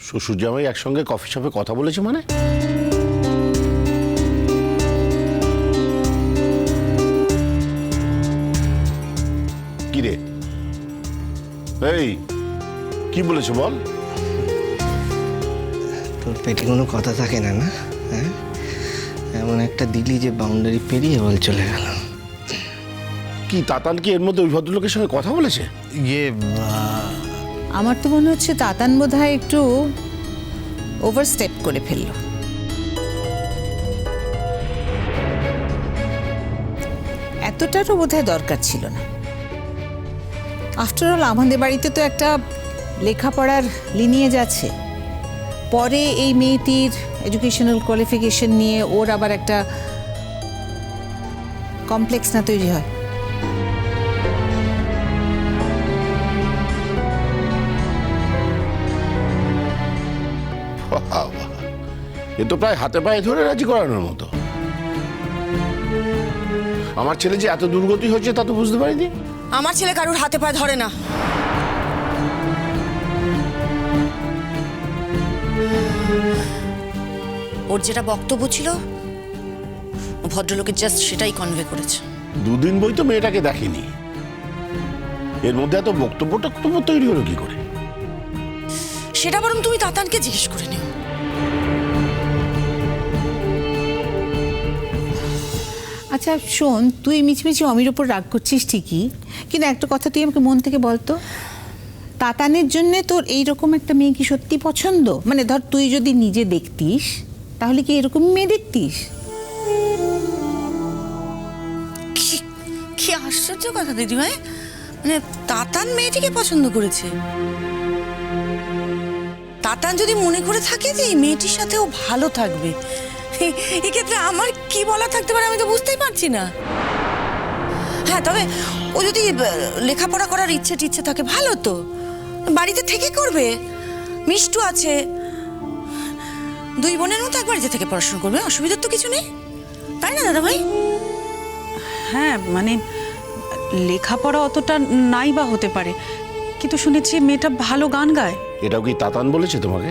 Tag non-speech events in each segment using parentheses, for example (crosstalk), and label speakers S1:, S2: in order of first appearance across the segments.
S1: শ্বশুর জামাই একসঙ্গে কফি শপে কথা বলেছে মানে? কি রে এই কি বলেছে বল?
S2: তোর পেটে কোনো কথা থাকে না না? হ্যাঁ? এমন একটা দিলি যে বাউন্ডারি পেরিয়ে বল চলে গেল
S1: কি তাতান কি এর মধ্যে ওই ভদ্রলোকের সঙ্গে কথা বলেছে?
S3: ইয়ে
S4: আমার তো মনে হচ্ছে তাতান বোধ একটু ওভারস্টেপ করে ফেলল। এতটারও বোধহয় দরকার ছিল না। আফটারঅল আমাদের বাড়িতে তো একটা লেখাপড়ার লিনিয়েজ আছে। পরে এই মেয়েটির এডুকেশনাল কোয়ালিফিকেশন নিয়ে ওর আবার একটা কমপ্লেক্স না তৈরি হয়।
S1: বাবা, এ তো প্রায় হাতে পায়ে ধরে রাজি করানোর মতো। আমার ছেলে যে এত দুর্গতি হয়েছে তা তো বুঝতে পারিনি।
S5: আমার ছেলে কারুর হাতে পায়ে ধরে না। ওর যেটা বক্তব্য ছিল ভদ্রলোকের জাস্ট সেটাই কনভে করেছে।
S1: দুদিন বই তো মেয়েটাকে দেখেনি। এর মধ্যে এত বক্তব্য টক্তব্য তৈরি হলো কি করে?
S5: সেটা বরং তুমি তাতানকে জিজ্ঞেস করে নিও।
S4: আচ্ছা শোন, তুই মিছমিছি অমির ওপর রাগ করছিস ঠিকই, কিন্তু একটা কথা তুই আমাকে মন থেকে বলতো তাতানের জন্য তোর এইরকম একটা মেয়ে কি সত্যি পছন্দ? মানে ধর, তুই যদি নিজে দেখতিস, তাহলে কি এরকম মেয়ে দেখতিস?
S5: কি আশ্চর্য কথা দিদি ভাই। মানে তাতান মেয়েটিকে পছন্দ করেছে। তাতান যদি মনে করে থাকে যে এই মেয়েটির সাথে ও ভালো থাকবে এক্ষেত্রে আমার কি বলা থাকতে পারে আমি তো বুঝতেই পারছি না। হ্যাঁ তবে ও যদি লেখাপড়া করার ইচ্ছে টিচ্ছে থাকে ভালো তো। বাড়িতে থেকে করবে। মিষ্টু আছে। দুই বোনের মতো একবার বাড়িতে থেকে পড়াশোনা করবে অসুবিধার তো কিছু নেই। তাই না দাদা ভাই
S6: হ্যাঁ মানে লেখাপড়া অতটা নাই বা হতে পারে। কিন্তু শুনেছি মেয়েটা ভালো গান গায়।
S1: এটাও কি তাতান বলেছে তোমাকে?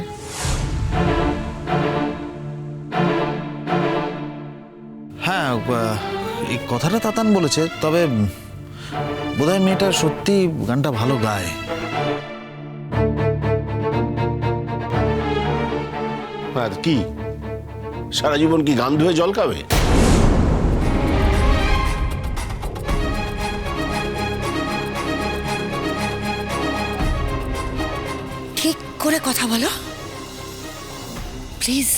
S3: এই কথাটা তাতান বলেছে তবে বোধহয় মেয়েটা সত্যি গানটা ভালো গায়।
S1: আর কি? সারা জীবন কি গান ধুয়ে জল খাবে?
S5: ঠিক করে কথা বলো? প্লিজ।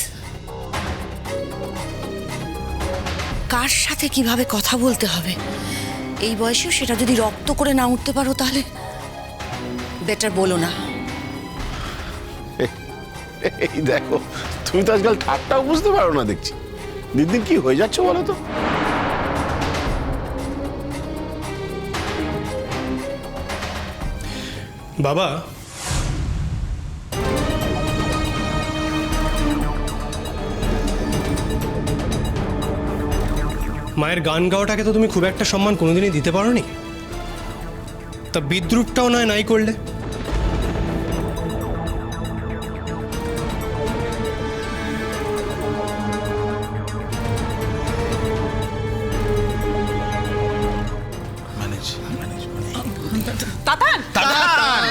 S5: কার সাথে কীভাবে কথা বলতে হবে? এই বয়সেও সেটা যদি রক্ত করে না উঠতে পারো তাহলে বেটার বলো না।
S1: এই দেখো তুমি তো আজকাল ঠাট্টাও বুঝতে পারো না দেখছি। দিন দিন কি হয়ে যাচ্ছে বলো তো?
S7: বাবা মায়ের গান গাওয়াটাকে তো তুমি খুব একটা সম্মান কোনোদিনই দিতে পারো পারোনি। তা বিদ্রুপটাও নয় নাই করলে।
S3: ম্যানেজ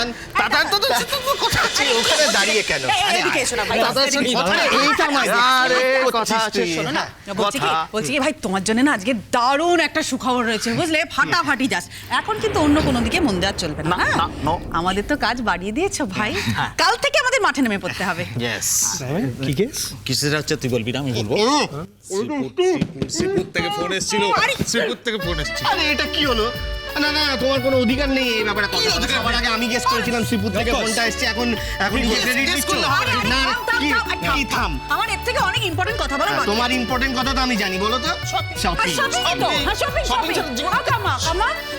S3: ম্যানেজ
S2: তো কথা আছে ওখানে দাঁড়িয়ে কেন?
S6: এদিকে এসো না ভাই।
S2: এইটা আমার আরে কথা আছে
S6: শোনো না। বলছি কি বলছি কি ভাই তোমার জন্য না আজকে দারুণ একটা সুখবর রয়েছে বুঝলে? ফাটাফাটি যাস এখন কিন্তু অন্য কোনো দিকে মন দেওয়া চলবে না হ্যাঁ? আমাদের তো কাজ বাড়িয়ে দিয়েছ ভাই। কাল থেকে আমাদের মাঠে নেমে পড়তে হবে।
S3: ইয়েস
S7: কি কেস
S3: কিসের হচ্ছে তুই বলবি না আমি বলব। শ্রীপুর থেকে ফোন এসেছিল। শ্রীপুর থেকে ফোন এসেছিল।
S2: আরে এটা কি হলো? না না তোমার কোনো অধিকার নেই এই ব্যাপারে কথা। বলার। সবার আগে আমি গেস করেছিলাম শ্রীপুর থেকে ফোনটা এসছে এখন এখন নিজে ক্রেডিট দিচ্ছ না কি কি থাম।
S6: আমার এর থেকে অনেক ইম্পর্টেন্ট কথা বলার
S2: হ্যাঁ,
S6: বাকি
S2: তোমার ইম্পর্টেন্ট কথা তো আমি জানি বলো তো? শপিং
S6: তো, হ্যাঁ, কামা।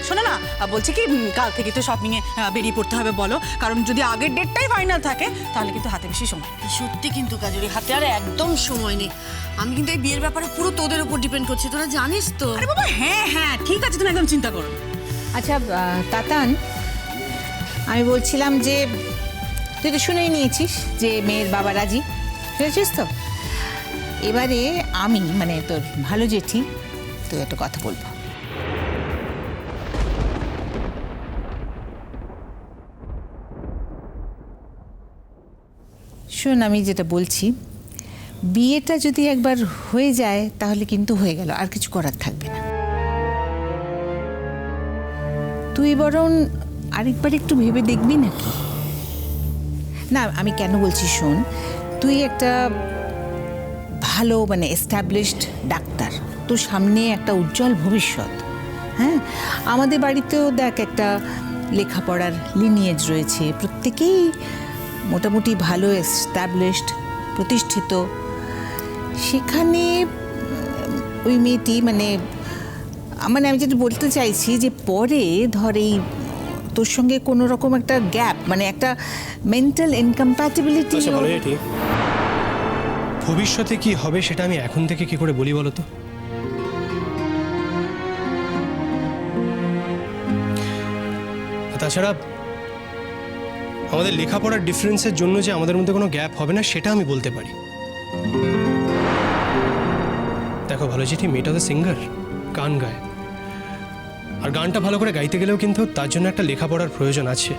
S6: শোনো না বলছি কি উম, কাল থেকে তো শপিং এ বেরিয়ে পড়তে হবে বলো। কারণ যদি আগের ডেটটাই ফাইনাল থাকে তাহলে কিন্তু হাতে বেশি সময়।
S5: সত্যি কিন্তু কাজরি হাতে আর একদম সময় নেই। আমি কিন্তু এই বিয়ের ব্যাপারে পুরো তোদের উপর ডিপেন্ড করছি তোরা জানিস তো?
S6: আরে বাবা হ্যাঁ হ্যাঁ ঠিক আছে তুমি একদম চিন্তা করো না।
S4: আচ্ছা তাতান, আমি বলছিলাম যে তুই তো শুনেই নিয়েছিস যে মেয়ের বাবা রাজি, শুনেছিস তো? এবারে আমি মানে তোর ভালো জেঠি তো একটা কথা বলব। শোন আমি যেটা বলছি, বিয়েটা যদি একবার হয়ে যায়, তাহলে কিন্তু হয়ে গেল, আর কিছু করার থাকবে না। তুই বরং আরেকবার একটু ভেবে দেখবি নাকি না, আমি কেন বলছি শোন, তুই একটা ভালো মানে এস্টাবলিশড ডাক্তার। তোর সামনে একটা উজ্জ্বল ভবিষ্যৎ হ্যাঁ? আমাদের বাড়িতেও দেখ একটা লেখাপড়ার লিনিয়েজ রয়েছে। প্রত্যেকেই মোটামুটি ভালো এস্টাবলিশড প্রতিষ্ঠিত। সেখানে ওই মেয়েটি মানে মানে আমি যেটা বলতে চাইছি যে পরে ধর এই তোর সঙ্গে কোনো রকম একটা গ্যাপ মানে একটা মেন্টাল ইনকম্প্যাটিবিলিটি
S7: আচ্ছা জেঠি ভবিষ্যতে কি হবে সেটা আমি এখন থেকে কি করে বলি বলো তো? তাছাড়া আমাদের লেখাপড়ার ডিফারেন্সের জন্য যে আমাদের মধ্যে কোনো গ্যাপ হবে না সেটা আমি বলতে পারি। দেখো ভালো চিঠি মেয়েটা তো সিঙ্গার গান গায়। আর গানটা ভালো করে গাইতে গেলেও কিন্তু তার জন্য একটা লেখাপড়ার প্রয়োজন আছে।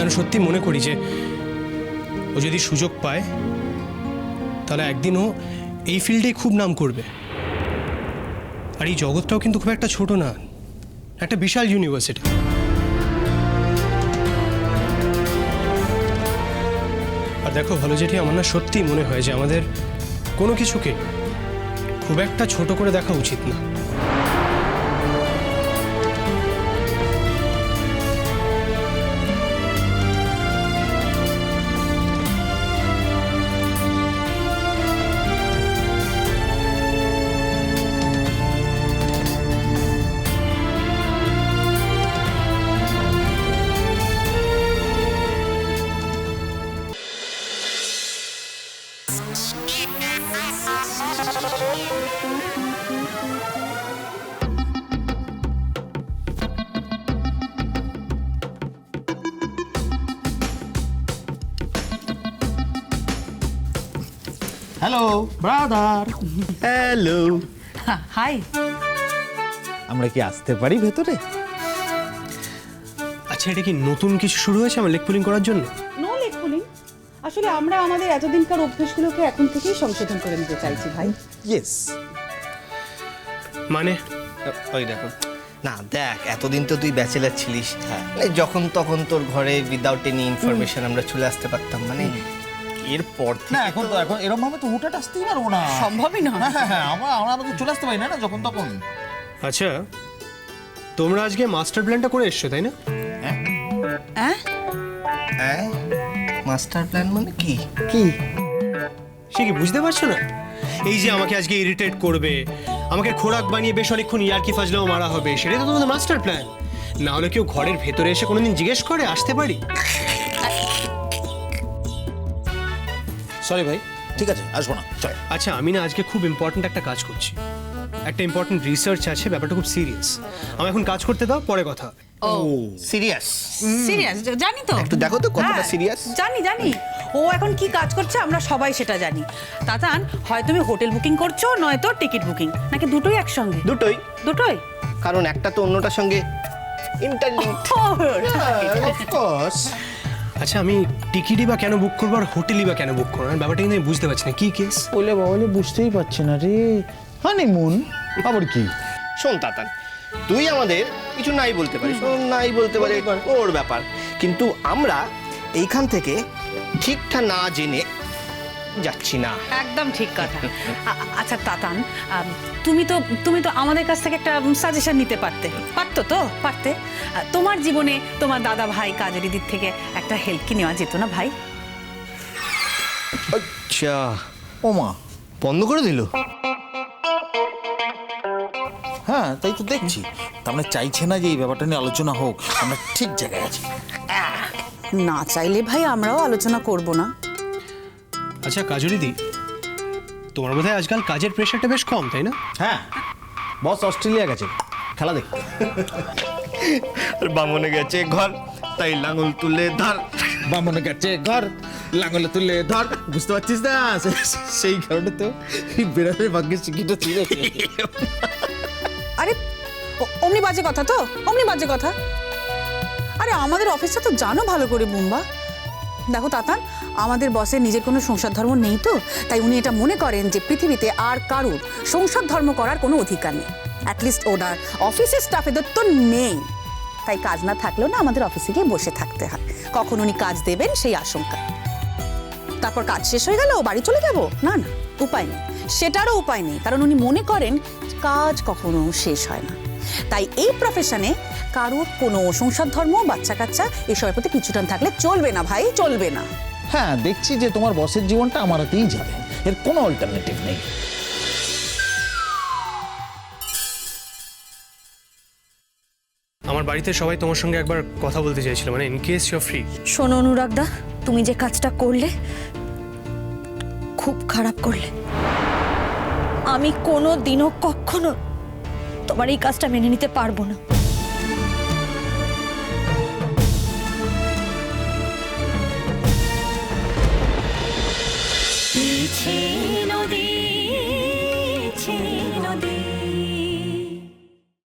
S7: আমি সত্যি মনে করি যে, ও যদি সুযোগ পায়, তাহলে একদিন ও এই ফিল্ডে খুব নাম করবে। আর এই জগৎটাও কিন্তু খুব একটা ছোট না, একটা বিশাল ইউনিভার্সিটি আর দেখো ভালো যেটি আমার না সত্যি মনে হয় যে আমাদের কোনো কিছুকে খুব একটা ছোট করে দেখা উচিত না।
S2: হ্যালো ব্রাদার হ্যালো
S6: হাই
S3: আমরা কি আসতে পারি ভেতরে?
S7: আচ্ছা এটা কি নতুন কিছু শুরু হয়েছে আমার লেগ পুলিং করার জন্য?
S6: নো লেগ পুলিং আসলে আমরা আমাদের এতদিনকার অভ্যেসগুলোকে এখন থেকেই সংশোধন করে নিতে চাইছি ভাই।
S3: ইয়েস
S7: মানে?
S2: ওই দেখো। না দেখ এতদিন তো তুই ব্যাচেলার ছিলিস। মানে যখন তখন তোর ঘরে উইদাউট এনি ইনফরমেশন আমরা চলে আসতে পারতাম। মানে এরপর
S3: না এখন তো এখন এরকম ভাবে তো হুটাট আসতেই পারব না।
S6: সম্ভবই না।
S3: হ্যাঁ হ্যাঁ হ্যাঁ আমরা আমরা আমাদের চলে আসতে পারি না না যখন তখন।
S7: আচ্ছা তোমরা আজকে মাস্টার প্ল্যানটা করে এসছো তাই না?
S6: হ্যাঁ।
S2: হ্যাঁ মাস্টার প্ল্যান মানে কি?
S3: কি?
S7: সে কি বুঝতে পারছ না? এই যে আমাকে আজকে ইরিটেট করবে আমাকে খোরাক বানিয়ে বেশ অনেকক্ষণ ইয়ার্কি ফাজলেও মারা হবে সেটাই তো তোমাদের মাস্টার প্ল্যান। না হলে কেউ ঘরের ভেতরে এসে কোনোদিন জিজ্ঞেস করে আসতে পারি?
S3: সরি ভাই ঠিক আছে আসব না চল।
S7: আচ্ছা আমি না আজকে খুব ইম্পর্ট্যান্ট একটা কাজ করছি। একটা ইম্পর্ট্যান্ট রিসার্চ আছে ব্যাপারটা খুব সিরিয়াস আমি এখন কাজ করতে দাও পরে কথা
S6: ও
S2: সিরিয়াস
S6: সিরিয়াস জানি তো।
S2: একটু দেখো তো কতটা সিরিয়াস
S6: জানি জানি। ও এখন কি কাজ করছে আমরা সবাই সেটা জানি। তাতান হয় তুমি হোটেল বুকিং করছ নয়তো টিকিট বুকিং। নাকি দুটোই একসঙ্গে?
S2: দুটোই।
S6: দুটোই?
S2: কারণ একটা তো অন্যটার সঙ্গে ইন্টারলিঙ্ক
S3: অফকোর্স (laughs)
S7: আচ্ছা আমি টিকিটই বা কেন বুক করব আর হোটেলই বা কেন বুক করব? আমি ব্যাপারটা কিন্তু আমি বুঝতে পারছি না। কি কেস
S3: বলে বাবলে বুঝতেই পারছি না রে। হানিমুন আবার কি?
S2: শোন তাতান তুই আমাদের কিছু নাই বলতে পারিস। ও নাই বলতে পারে ওর ব্যাপার। কিন্তু আমরা এইখান থেকে ঠিকঠাক না জেনে যাচ্ছি না।
S6: একদম ঠিক কথা। আচ্ছা তাতান তুমি তো তুমি তো আমাদের কাছ থেকে একটা সাজেশন নিতে পারতে। পারতো তো? পারতে? তোমার জীবনে তোমার দাদা ভাই কাজের দিক থেকে একটা হেল্প কি নেওয়া যেত না ভাই?
S2: আচ্ছা।
S3: ও মা।
S2: বন্ধ করে দিল?
S3: হ্যাঁ তাই তো দেখছি। তার মানে চাইছে না যে এই ব্যাপারটা নিয়ে আলোচনা হোক। আমরা ঠিক জায়গায় আছি।
S6: না চাইলে ভাই আমরাও আলোচনা করব না।
S7: আচ্ছা কাজুরিদি তোমার বোধহয় আজকাল কাজের প্রেশারটা বেশ কম তাই না?
S3: হ্যাঁ বস অস্ট্রেলিয়া গেছে। খেলা দেখতে
S2: আর বামনে গেছে ঘর তাই লাঙল তুলে ধর।
S3: বামনে গেছে ঘর লাঙ্গলে তুলে ধর। বুঝতে পারছিস না? সেই কারণে তো বেড়ালের ভাগ্যের শিখিটা ছিল।
S6: আরে অমনি বাজে কথা তো? অমনি বাজে কথা। আরে আমাদের অফিসটা তো জানো ভালো করে বুম্বা। দেখো তাতান, আমাদের বসের নিজের কোনো সংসার ধর্ম নেই তো? তাই উনি এটা মনে করেন যে পৃথিবীতে আর কারুর সংসার ধর্ম করার কোনো অধিকার নেই। অ্যাটলিস্ট ওনার অফিসের স্টাফেদের তো নেই। তাই কাজ না থাকলেও না আমাদের অফিসে গিয়ে বসে থাকতে হয়। কখন উনি কাজ দেবেন সেই আশঙ্কা। তারপর কাজ শেষ হয়ে গেল, বাড়ি চলে যাব? না না, উপায় নেই। সেটারও উপায় নেই, কারণ উনি মনে করেন কাজ কখনো শেষ হয় না। তাই এই প্রফেশনে কারোর কোনো সংসার ধর্ম বাচ্চা কাচ্চা এসবের প্রতি পিছুটান থাকলে চলবে না ভাই চলবে না।
S3: হ্যাঁ দেখছি যে তোমার বসের জীবনটা আমার হাতেই যাবে। এর কোনো অল্টারনেটিভ নেই।
S7: আমার বাড়িতে সবাই তোমার সঙ্গে একবার কথা বলতে চাইছিল মানে ইন কেস ইউ ফ্রি
S5: শোনো অনুরাগদা তুমি যে কাজটা করলে খুব খারাপ করলে। আমি কোনো দিনও কখনো তোমার এই কাজটা মেনে নিতে পারব না।
S8: 情。